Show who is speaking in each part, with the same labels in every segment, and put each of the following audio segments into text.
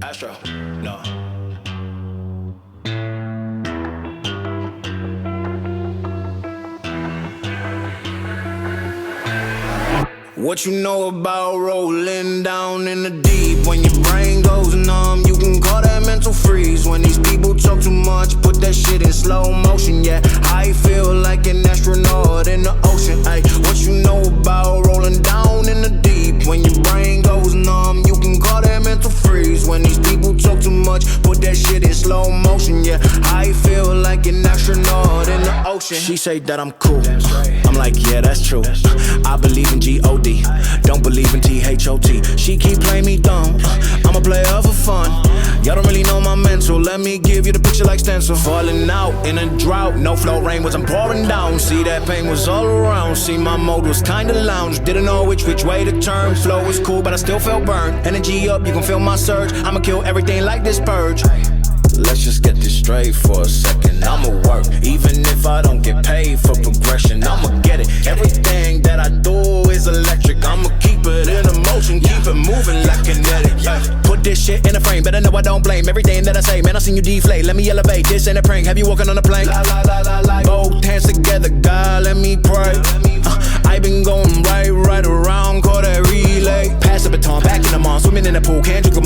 Speaker 1: Astro, no. What you know about rolling down in the deep? When your brain goes numb, you can call that mental freeze. When these people talk too much, put that shit in slow motion. Yeah, I feel like an astronaut in the ocean. Ay, what you know She say that I'm cool. I'm like, yeah, that's true. I believe in G-O-D. Don't believe in T-H-O-T. She keep playing me dumb. I'm a player for fun. Y'all don't really know my mental. Let me give you the picture like stencil. Falling out in a drought. No flow rain was I'm pouring down. See that pain was all around. See my mode was kinda lounge. Didn't know which which way to turn. Flow was cool, but I still felt burned. Energy up, you can feel my surge. I'ma kill everything like this purge. Straight for a second. I'ma work, even if I don't get paid for progression. I'ma get it. Everything that I do is electric. I'ma keep it in a motion, keep it moving like kinetic. Ay, Put this shit in a frame, better know I don't blame everything that I say. Man, I seen you deflate. Let me elevate. This ain't a prank. Have you walking on a plane? La, la, la, la, la. Both hands together, God, let me pray. Uh, I been going right, right around, call that relay. Pass the baton, back in the mall, swimming in the pool, can't drink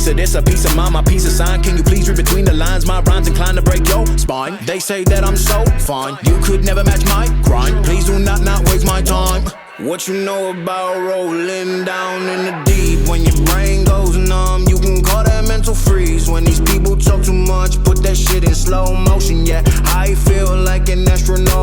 Speaker 1: piece of this, a piece of mine, my piece of sign. Can you please read between the lines? My rhymes inclined to break your spine. They say that I'm so fine, you could never match my grind. Please do not not waste my time. What you know about rolling down in the deep? When your brain goes numb, you can call that mental freeze. When these people talk too much, put that shit in slow motion. Yeah, I feel like an astronaut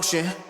Speaker 1: motion.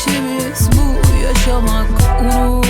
Speaker 2: İşimiz bu yaşamak unuttum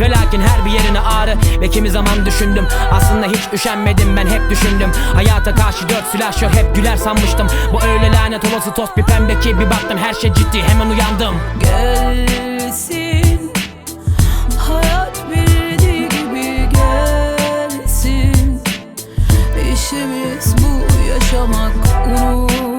Speaker 3: ve lakin her bir yerine ağrı. Ve kimi zaman düşündüm aslında hiç üşenmedim ben hep düşündüm. Hayata karşı dört silah hep güler sanmıştım. Bu öyle lanet olası tost bir pembe ki bir baktım her şey ciddi hemen uyandım.
Speaker 2: Gelsin hayat bildiği gibi gelsin. İşimiz bu yaşamak unut